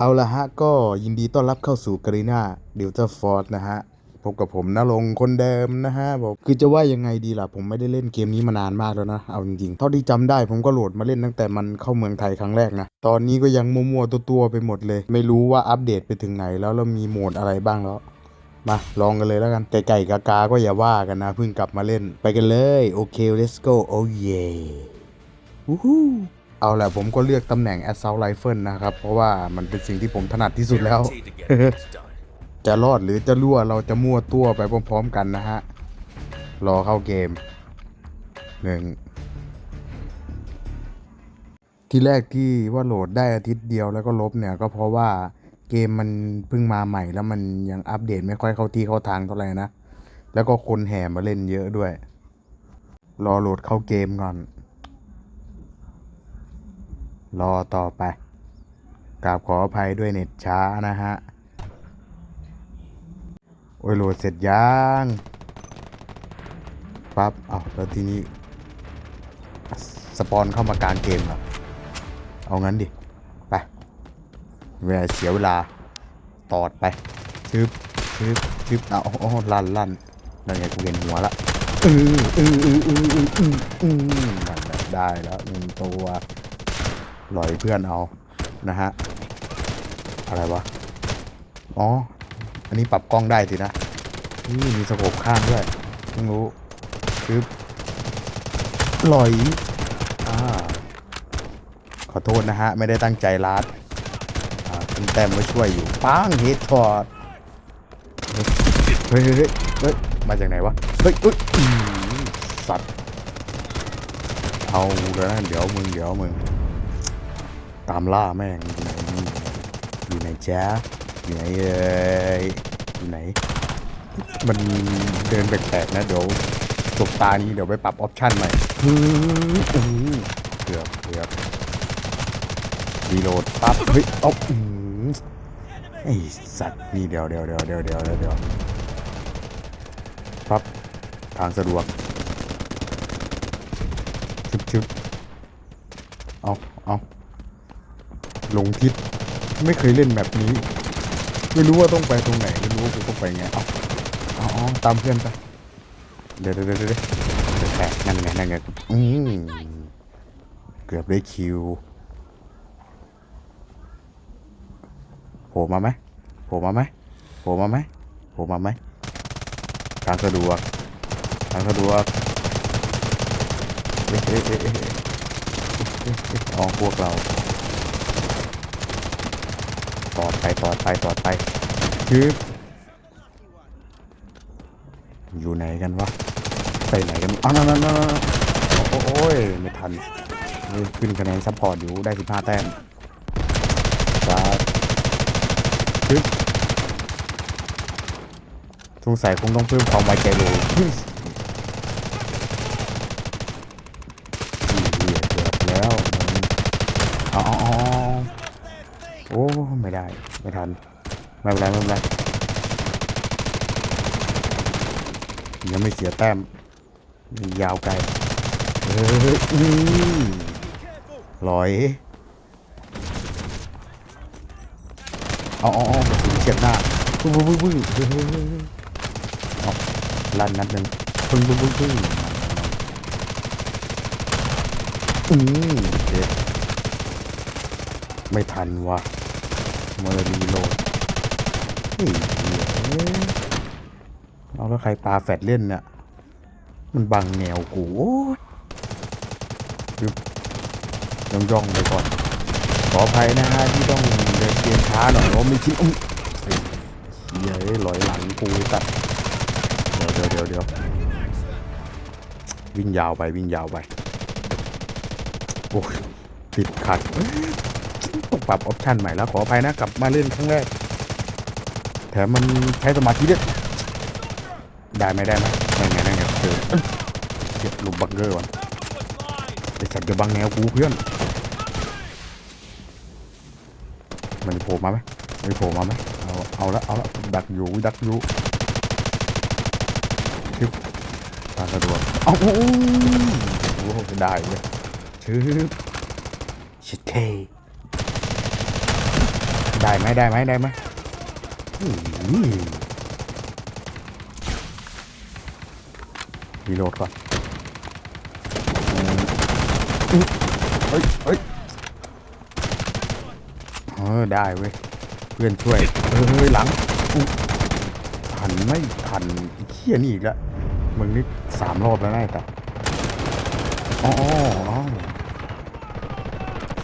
เอาละฮะก็ยินดีต้อนรับเข้าสู่กรีนาเดลต้าฟอร์ดนะฮะ พบกับผมนรงคนเดิมนะฮะบอกคือจะว่ายังไงดีล่ะ ผมไม่ได้เล่นเกมนี้มานานมากแล้วนะ เอาจริงๆ เท่าที่จำได้ผมก็โหลดมาเล่นตั้งแต่มันเข้าเมืองไทยครั้งแรกนะ ตอนนี้ก็ยังมัวๆตัวๆไปหมดเลย ไม่รู้ว่าอัปเดตไปถึงไหนแล้วแล้วมีโหมดอะไรบ้างแล้วมาลองกันเลยแล้วกันไก่ๆกากาก็อย่าว่ากันนะเพิ่งกลับมาเล่นไปกันเลย โอเค let's go โอ้เย่วู้ฮู้ เอาแหละผมก็เลือกตำแหน่ง assault rifle นะครับ เพราะว่ามันเป็นสิ่งที่ผมถนัดที่สุดแล้ว จะรอดหรือจะรั่วเราจะมั่วตัวไปพร้อมๆกันนะฮะ รอเข้าเกมหนึ่งที่แรกที่ว่าโหลดได้อาทิตย์เดียวแล้วก็ลบเนี่ยก็เพราะว่าเกมมันเพิ่งมาใหม่แล้วมันยังอัปเดตไม่ค่อยเข้าที่เข้าทางเท่าไหร่นะ แล้วก็คนแห่มาเล่นเยอะด้วย รอโหลดเข้าเกมก่อน รอต่อไปกราบขออภัยด้วยเน็ตช้านะฮะ โอ้ยโหลดเสร็จยังปั๊บเอาแล้วทีนี้ สปอนเข้ามากลางเกมเหรอ เอางั้นดิ ไปเวลาเสียเวลา ตอดไปชึบชึบชึบเอาเอาเอาลั่นลั่นนั่นไงกูเห็นหัวละอืออืออืออืออืออือได้แล้วหนึ่งตัว หลอยเพื่อนเอานะฮะอะไรวะอ๋ออันนี้ปรับกล้องได้สินะนี่มีสโคปข้างด้วยเพิ่งรู้ปึ๊บหลอยอ่าขอโทษนะฮะ ไม่ได้ตั้งใจลัดอ่าคุณแต้มมาช่วยอยู่ปังเฮดช็อตเฮ้ยเฮ้ยเฮ้ยมาจากไหนวะ เฮ้ยอุ๊ยสัตว์ เอาแล้วนะเดี๋ยวมึง เดี๋ยวมึง ตามล่าแม่งอยู่ไหนอยู่ไหนจ๊ะอยู่ไหนเอ่ยอยู่ไหน มันเดินแปลกๆนะเดี๋ยวจบตานี้เดี๋ยวไปปรับออปชั่นใหม่ฮึอื้เกือบเกือบรีโหลดปั๊บเฮ้ยอาอื้อหือไอสัตว์นี่เดี๋ยวเดี๋ยวเดี๋ยวเดี๋ยวเดี๋ยวเดี๋ยวปั๊บทางสะดวกชึบชึบเอาเอา หลงทิศไม่เคยเล่นแบบนี้ ไม่รู้ว่าต้องไปตรงไหนไม่รู้ว่ากูต้องไปไงเอาเอาเอาตามเพื่อนไปเดี๋ยวเดี๋ยวเดี๋ยวเดี๋ยวแตกนั่นไงนั่นไงอืมเกือบได้คิวโผล่มาไหมโผล่มาไหมโผล่มาไหมโผล่มาไหมทางสะดวกทางสะดวกเอ๊ะเอ๊ะเอ๊ะเอ๊ะเอ๊ะเอ๊ะเอ๊ะอ๋อพวกเรา ตอดไปตอดไปตอดไปคืออยู่ไหนกันวะ ไปไหนกันอ๋อนั่นนั่นนั่นโอ้ยไม่ทัน ขึ้นคะแนนซัพพอร์ตอยู่ได้ 15 แต้มครับชึบสงสัยคงต้องเพิ่มความไวใจเร็วอืมเหี้ยเกือบแล้วมึงอ๋ออ๋ออ๋อ โอ้ไม่ได้ ไม่ทัน ไม่เป็นไรไม่เป็นไรยังไม่เสียแต้มยาวไกลเฮ้ยอืมลอยเอาเอาเอาเฉียดหน้าปึ้งปึ้งปึ้งปึ้งเฮ้ยเฮ้ยเฮ้ยเฮ้ยเอาลั่นนัดหนึ่งปึ้งปึ้งปึ้งปึ้งอืมไม่ทันว่ะ มาเลยรีโหลดเฮ้ยเฮ้ยเอ้ยเอาแล้วใครปาแฟดเล่นเนี่ยมันบังแนวกูยยึบย่องย่องๆไปก่อน ขออภัยนะฮะที่ต้องเดินเกมช้าหน่อยเพราะไม่คิดอุ้ยเฮ้ยเหี้ยเอ้ยลอยหลังกูตัดเดี๋ยวเดี๋ยวเดี๋ยวเดี๋ยววิ่งยาวไปวิ่งยาวไปโอ้ยติดขัด ต้องปรับออปชันใหม่แล้วขออภัยนะกลับมาเล่นครั้งแรกแถมมันใช้สมาธิด้วยได้ไหมได้ไหมนั่นไงนั่นไงเจอเก็บลูกบังเกอร์ก่อนไอสัตว์จะบังแนวกูเพื่อน มันโผล่มาไหมมันโผล่มาไหมเอาเอาละเอาละดักอยู่ดักอยู่ชิบตาสะดวกเอาโอ้โหได้เลยชึบชิเท ได้ไหมได้ไหมได้ไหมอื้อหือรีโหลดก่อนอืมเฮ้ยเฮ้ยเออได้เว้ย เพื่อนช่วยเฮ้ยหลังอุ๊ยทันไม่ทันไอ้เขี้ยนี่อีกแล้วมึงนี่สามรอบแล้วนะไอ้แต่อ๋ออ๋อ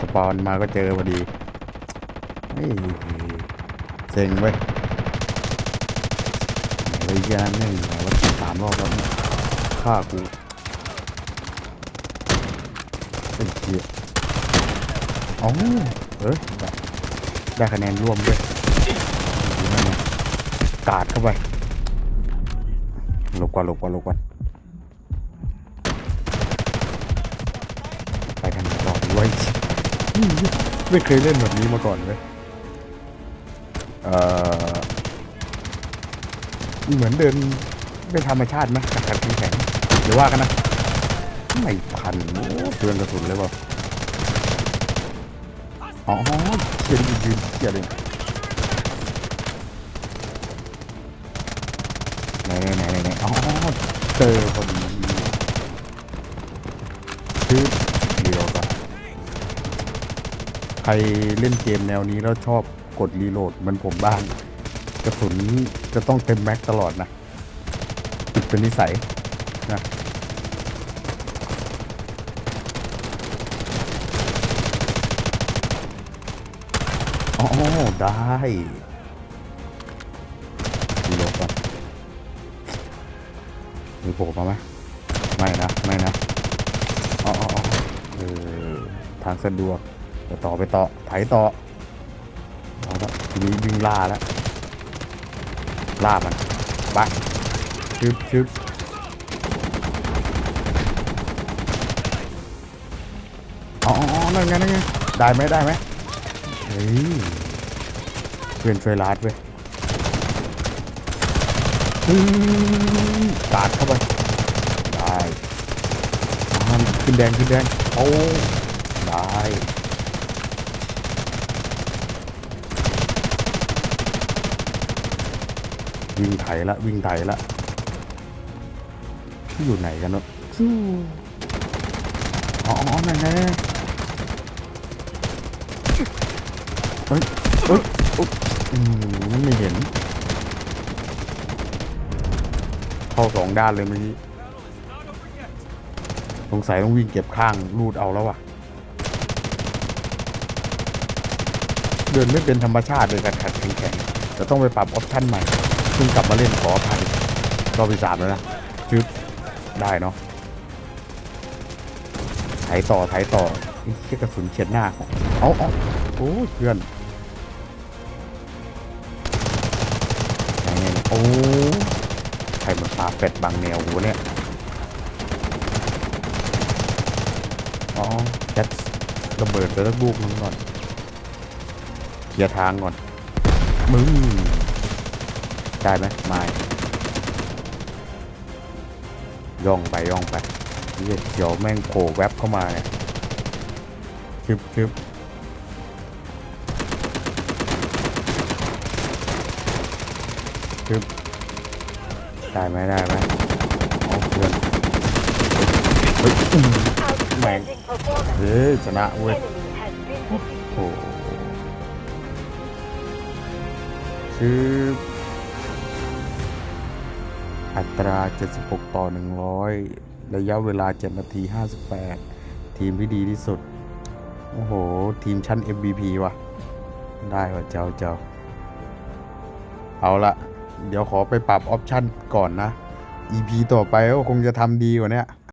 สปอนมาก็เจอพอดี เฮ้ยเซ็งเว้ยไอ้เหี้ยนั่นนี่ไงว่าสามรอบแล้วฆ่ากูไอ้เหี้ยอ๋อเออได้คะแนนร่วมด้วยกาดเข้าไปหลบก่อนหลบก่อนหลบก่อนไปทางไหนต่อดีวะอืมไม่เคยเล่นแบบนี้มาก่อนเลย เอ่อเหมือนเดินเป็นธรรมชาติไหมกัดกัดแข็งหรือว่ากันนะไม่พันโอ้เตือนกระสุนเลยเปล่าอ๋อเขียนยืนเขียนเลยไหนไหนไหนไหนอ๋อเจอพอดีคือเดียวก่อนใครเล่นเกมแนวนี้แล้วชอบ กดรีโหลดเหมันผมบ้างกระสุนจะต้องเต็มแม็กตลอดนะติดเป็นนิสัยนะอ๋อได้ดีโหลดก่อนมีโผล่มาไหมไม่นะ ไม่นะอ๋อเออทางสะดวกไปต่อไปต่อไถต่อ ทีนี้วิ่งล่าแล้วล่ามันไปชึบชึบอ๋ออ๋ออ๋อนั่นไงนั่นไงได้ไหมได้ไหมเฮ้ยเพื่อนช่วยลาดเว้ยอืมกาดเข้าไป ได้ขึ้นแดงขึ้นแดงโอ้ได้ วิ่งไถละวิ่งไถละที่อยู่ไหนกันเนอะอ๋ออ๋อนั่นเฮ้ยเฮ้ยอืมไม่เห็น เข้าสองด้านเลยเมื่อกี้สงสัยต้องวิ่งเก็บข้างรูดเอาแล้วว่ะเดินไม่เป็นธรรมชาติเลยขัดขัดแข็งแข็งๆจะต้องไปปรับออปชั่นใหม่ เพิ่งกลับมาเล่นขออภัยรอบที่สามแล้วนะจึ๊บได้เนาะไถต่อไถต่อนี่แค่กระสุนเฉียดหน้าเอาเอาโอ้เพื่อนไหนไงโอ้ใครมันปาเป็ดบางแนวหัวเนี่ยอ๋อแคทระเบิดไปแล้วลูกนึงก่อนเคลียร์ทางก่อนมึง ได้ไหมไม่ย่องไปย่องไปเหี้ยเขียวแม่งโผล่แวบเข้ามาเนี่ยชึบชึบชึบได้ไหมได้ไหมเอาเพื่อนเฮ้ยอื้อ Outstanding performance. เฮ้ยชนะเว้ยโอ้โหคื อัตรา 76 ต่อ 100 ระยะเวลา 7 นาที 58 ทีมที่ดีที่สุด โอ้โห ทีมชั้น MVP ว่ะ ได้ว่ะเจ้าเจ้าเอาละเดี๋ยวขอไปปรับออปชั่นก่อนนะ EP ต่อไปก็คงจะทำดีกว่านี้